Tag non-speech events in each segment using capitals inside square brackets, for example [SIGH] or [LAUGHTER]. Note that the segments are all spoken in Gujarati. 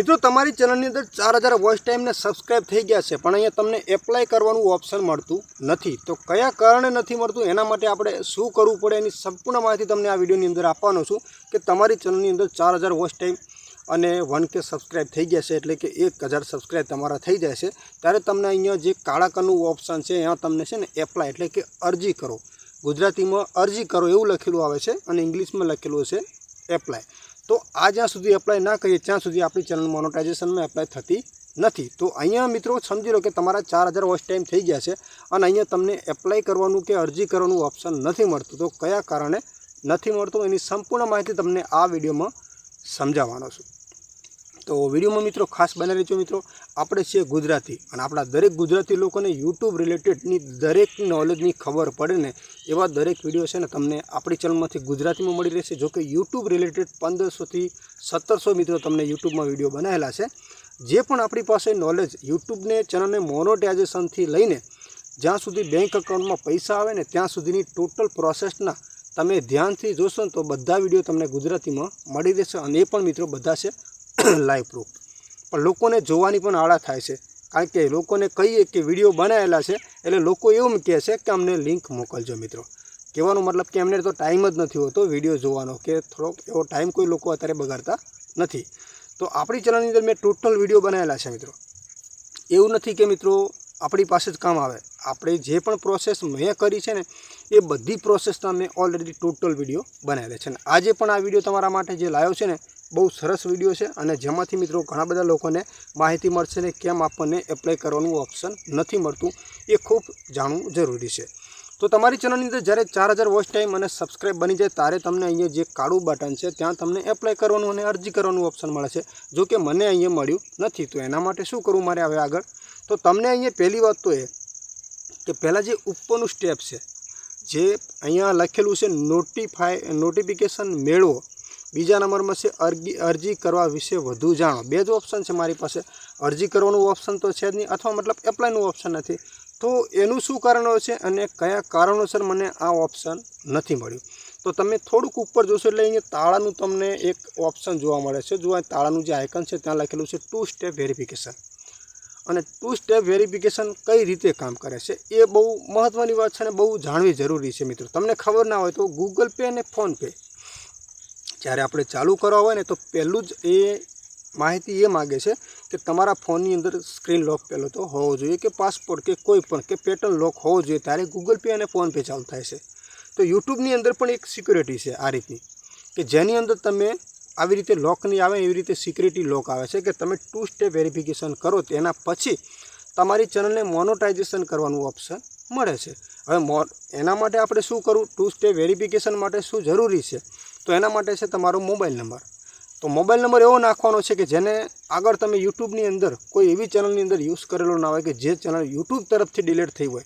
મિત્રો, તમારી ચેનલની અંદર ચાર હજાર વોચ ટાઈમને સબસ્ક્રાઈબ થઈ ગયા છે, પણ અહીંયા તમને એપ્લાય કરવાનું ઓપ્શન મળતું નથી. તો કયા કારણે નથી મળતું, એના માટે આપણે શું કરવું પડે, એની સંપૂર્ણ માહિતી તમને આ વિડીયોની અંદર આપવાનો છું કે તમારી ચેનલની અંદર ચાર હજાર વોઇસ ટાઈમ અને વન કે સબસ્ક્રાઈબ થઈ ગયા છે, એટલે કે એક હજાર સબસ્ક્રાઈબ તમારા થઈ જાય છે. ત્યારે તમને અહીંયા જે કાળા કલરનું ઓપ્શન છે, એમાં તમને છે ને એપ્લાય એટલે કે અરજી કરો. ગુજરાતીમાં અરજી કરો, એવું લખેલું આવે છે અને ઇંગ્લિશમાં લખેલું છે એપ્લાય તો આ જ્યાં સુધી એપ્લાય ના કરીએ, ત્યાં સુધી આપણી ચેનલ મોનોટાઇઝેશનમાં એપ્લાય થતી નથી. તો અહીંયા મિત્રો સમજી લો કે તમારા ચાર હજાર વોચ ટાઈમ થઈ ગયા છે અને અહીંયા તમને એપ્લાય કરવાનું કે અરજી કરવાનું ઓપ્શન નથી મળતું. તો કયા કારણે નથી મળતું? એની સંપૂર્ણ માહિતી તમને આ વિડીયોમાં સમજાવવાનો છું. તો વિડીયોમાં મિત્રો ખાસ બને રહેજો મિત્રો. આપણે છીએ ગુજરાતી અને આપણા દરેક ગુજરાતી લોકોને યુટ્યુબ રિલેટેડની દરેક નોલેજની ખબર પડે ને એવા દરેક વીડિયો છે ને તમને આપણી ચેનલમાંથી ગુજરાતીમાં મળી રહેશે. જો કે યુટ્યુબ રિલેટેડ પંદરસોથી સત્તરસો મિત્રો તમને યુટ્યુબમાં વીડિયો બનાવેલા છે. જે પણ આપણી પાસે નોલેજ યુટ્યુબને ચેનલને મોનોટાઇઝેશનથી લઈને જ્યાં સુધી બેંક એકાઉન્ટમાં પૈસા આવે ને ત્યાં સુધીની ટોટલ પ્રોસેસના તમે ધ્યાનથી જોશો ને તો બધા વીડિયો તમને ગુજરાતીમાં મળી રહેશે અને એ પણ મિત્રો બધા છે. [COUGHS] લાઈવ પ્રૂફ પણ લોકોને જોવાની પણ આળા થાય છે. કારણ કે લોકોને કહીએ કે વીડિયો બનાવેલા છે, એટલે લોકો એવું કહે છે કે અમને લિંક મોકલજો મિત્રો. કહેવાનો મતલબ કે એમને તો ટાઈમ જ નથી હોતો વીડિયો જોવાનો, કે થોડોક એવો ટાઈમ કોઈ લોકો અત્યારે બગાડતા નથી. તો આપણી ચેનલની અંદર મેં ટોટલ વીડિયો બનાવેલા છે મિત્રો. એવું નથી કે મિત્રો આપણી પાસે જ કામ આવે. આપણે જે પણ પ્રોસેસ મેં કરી છે ને, એ બધી પ્રોસેસના મેં ઓલરેડી ટોટલ વીડિયો બનાવેલા છે. અને આજે પણ આ વીડિયો તમારા માટે જે લાવ્યો છે ને, બહુ સરસ વીડિયો છે અને જેમાંથી મિત્રો ઘણા બધા લોકોને માહિતી મળશે ને કેમ આપણને એપ્લાય કરવાનું ઓપ્શન નથી મળતું, એ ખૂબ જાણવું જરૂરી છે. તો તમારી ચેનલની અંદર જ્યારે ચાર હજાર વોચ ટાઈમ અને સબસ્ક્રાઇબ બની જાય ત્યારે તમને અહીંયા જે કાળું બટન છે, ત્યાં તમને એપ્લાય કરવાનું અને અરજી કરવાનું ઓપ્શન મળે છે જો કે મને અહીંયા મળ્યું નથી. તો એના માટે શું કરવું મારે હવે આગળ? તો તમને અહીંયા પહેલી વાત તો એ કે પહેલાં જે ઉપરનું સ્ટેપ છે, જે અહીંયા લખેલું છે નોટિફાય નોટિફિકેશન મેળવો. બીજા નંબરમાં છે અરજી અરજી કરવા વિશે વધુ જાણો. બે જ ઓપ્શન છે મારી પાસે. અરજી કરવાનું ઓપ્શન તો છે જ નહીં, અથવા મતલબ એપ્લાયનું ઓપ્શન નથી. તો એનું શું કારણ છે અને કયા કારણોસર મને આ ઓપ્શન નથી મળ્યું? તો તમે થોડુંક ઉપર જોશો એટલે અહીંયા તાળાનું તમને એક ઓપ્શન જોવા મળે છે. જો આ તાળાનું જે આઇકન છે, ત્યાં લખેલું છે ટુ સ્ટેપ વેરિફિકેશન અને ટુ સ્ટેપ વેરિફિકેશન કઈ રીતે કામ કરે છે, એ બહુ મહત્ત્વની વાત છે અને બહુ જાણવી જરૂરી છે મિત્રો. તમને ખબર ના હોય તો ગૂગલ પે અને ફોનપે જ્યારે આપણે ચાલુ કરવા હોય ને તો પહેલું જ એ માહિતી એ માગે છે કે તમારા ફોનની અંદર સ્ક્રીન લોક પહેલો તો હોવો જોઈએ કે પાસપોર્ટ કે કોઈ પણ કે પેટર્ન લોક હોવો જોઈએ ત્યારે ગૂગલ પે અને ફોનપે ચાલુ થાય છે. તો યુટ્યુબની અંદર પણ એક સિક્યુરિટી છે આ રીતની કે જેની અંદર તમે આવી રીતે લોક નહીં આવે, એવી રીતે સિક્યુરિટી લોક આવે છે કે તમે ટુ સ્ટેપ વેરિફિકેશન કરો, તેના પછી તમારી ચેનલને મોનોટાઇઝેશન કરવાનું ઓપ્શન મળે છે. હવે મો, એના માટે આપણે શું કરવું? ટુ સ્ટેપ વેરિફિકેશન માટે શું જરૂરી છે? તો એના માટે છે તમારો મોબાઈલ નંબર તો મોબાઈલ નંબર એવો નાખવાનો છે કે જેને આગળ તમે યુટ્યુબની અંદર કોઈ એવી ચેનલની અંદર યુઝ કરેલો ના હોય કે જે ચેનલ યુટ્યુબ તરફથી ડિલીટ થઈ હોય,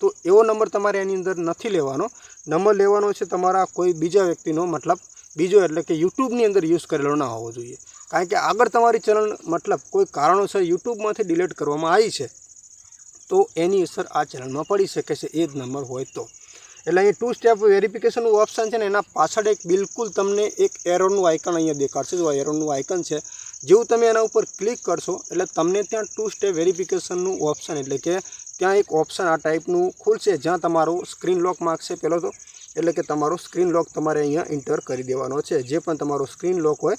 તો એવો નંબર તમારે એની અંદર નથી લેવાનો. નંબર લેવાનો છે તમારા કોઈ બીજા વ્યક્તિનો, મતલબ બીજો એટલે કે યુટ્યુબની અંદર યુઝ કરેલો ના હોવો જોઈએ. કારણ કે આગળ તમારી ચેનલ મતલબ કોઈ કારણોસર યુટ્યુબમાંથી ડિલીટ કરવામાં આવી છે, તો એની અસર આ ચેનલમાં પડી શકે છે, એ જ નંબર હોય તો. એટલે અહીં ટુ સ્ટેપ વેરિફિકેશનનું ઓપ્શન છે ને, એના પાછળ એક બિલકુલ તમને એક એરોનું આઇકન અહીંયા દેખાડશે. જો આ આઇકન છે, જેવું તમે એના ઉપર ક્લિક કરશો, એટલે તમને ત્યાં ટુ સ્ટેપ વેરિફિકેશનનું ઓપ્શન એટલે કે ત્યાં એક ઓપ્શન આ ટાઈપનું ખુલશે, જ્યાં તમારો સ્ક્રીન લોક માગશે. પહેલો તો એટલે કે તમારો સ્ક્રીન લોક તમારે અહીંયા એન્ટર કરી દેવાનો છે. જે પણ તમારો સ્ક્રીન લોક હોય,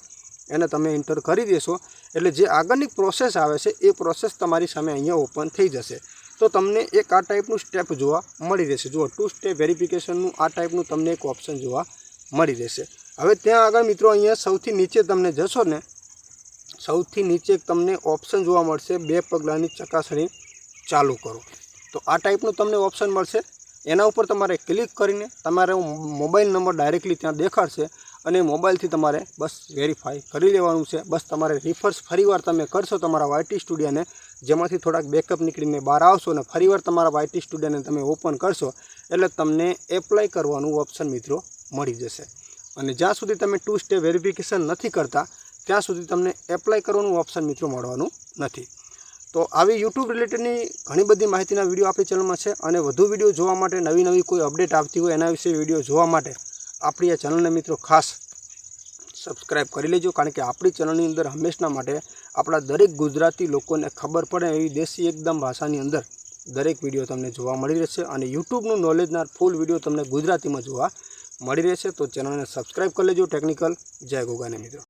એને તમે એન્ટર કરી દેશો. એટલે જે આગળની પ્રોસેસ આવે છે, એ પ્રોસેસ તમારી સામે અહીંયા ઓપન થઈ જશે. તો તમને એક આ ટાઈપનું સ્ટેપ જોવા મળી રહેશે. જુઓ ટુ સ્ટેપ વેરિફિકેશનનું આ ટાઈપનું તમને એક ઓપ્શન જોવા મળી રહેશે. હવે ત્યાં આગળ મિત્રો અહીંયા સૌથી નીચે તમને જશો ને, સૌથી નીચે તમને ઓપ્શન જોવા મળશે. બે પગલાંની ચકાસણી ચાલુ કરો. તો આ ટાઈપનું તમને ઓપ્શન મળશે. એના ઉપર તમારે ક્લિક કરીને તમારો મોબાઈલ નંબર ડાયરેક્ટલી ત્યાં દેખાડશે અને મોબાઈલથી તમારે બસ વેરીફાઈ કરી લેવાનું છે. બસ તમારે રિફર્સ ફરીવાર તમે કરશો તમારા વાયટી સ્ટુડિયોને, જેમાંથી થોડાક બેકઅપ નીકળીને બહાર આવશો અને ફરીવાર તમારા વાયટી સ્ટુડિયોને તમે ઓપન કરશો, એટલે તમને એપ્લાય કરવાનું ઓપ્શન મિત્રો મળી જશે. અને જ્યાં સુધી તમે ટુ સ્ટેપ વેરિફિકેશન નથી કરતા, ત્યાં સુધી તમને એપ્લાય કરવાનું ઓપ્શન મિત્રો મળવાનું નથી. તો આવી યુટ્યુબ રિલેટેડની ઘણી બધી માહિતીના વીડિયો આપણી ચેનલમાં છે અને વધુ વીડિયો જોવા માટે, નવી નવી કોઈ અપડેટ આવતી હોય એના વિશે વીડિયો જોવા માટે, આપણી આ ચેનલને મિત્રો ખાસ સબસ્ક્રાઈબ કરી લેજો. કારણ કે આપણી ચેનલની અંદર હંમેશના માટે આપણા દરેક ગુજરાતી લોકોને ખબર પડે એવી દેશી એકદમ ભાષાની અંદર દરેક વીડિયો તમને જોવા મળી રહેશે અને યુટ્યુબનું નોલેજના ફૂલ વીડિયો તમને ગુજરાતીમાં જોવા મળી રહેશે. તો ચેનલને સબસ્ક્રાઈબ કરી લેજો ટેકનિકલ જય ગોગાને મિત્રો.